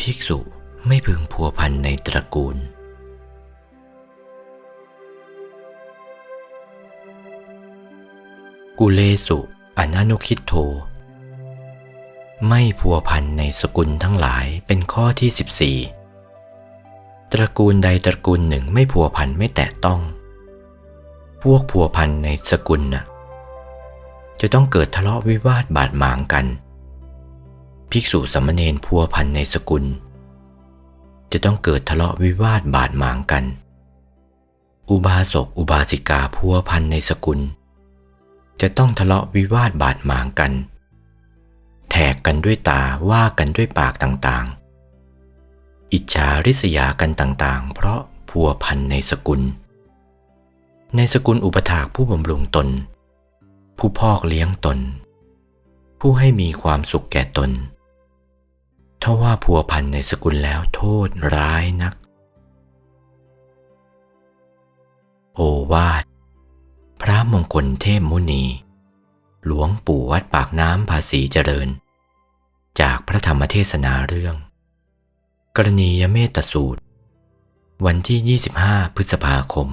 ภิกษุไม่พึงพัวพันในตระกูล กุเลสุอนานุคิดโท ไม่พัวพันในสกุลทั้งหลายเป็นข้อที่ 14 ตระกูลใดตระกูลหนึ่งไม่พัวพันไม่แตะต้อง พวกพัวพันในสกุลน่ะจะต้องเกิดทะเลาะวิวาทบาดหมางกัน ภิกษุสามเณรพัวพันในสกุล จะต้องเกิดทะเลาะวิวาทบาดหมางกัน อุบาสกอุบาสิกาพัวพันในสกุล จะต้องทะเลาะวิวาทบาดหมางกัน แทกกันด้วยตาว่ากันด้วยปากต่างๆ อิจฉาริษยากันต่างๆ เพราะพัวพันในสกุล ในสกุลอุปถากผู้บำรุงตน ผู้พอกเลี้ยงตนผู้ให้มีความสุขแก่ตนาว่าพัวพันในสกุลแล้วโทษร้ายนัก โอวาท พระมงคลเทพมุนี หลวงปู่วัดปากน้ำภาษีเจริญ จากพระธรรมเทศนาเรื่อง กรณียเมตสูตร วันที่ 25 พฤษภาคม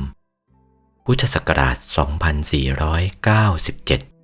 พุทธศักราช 2497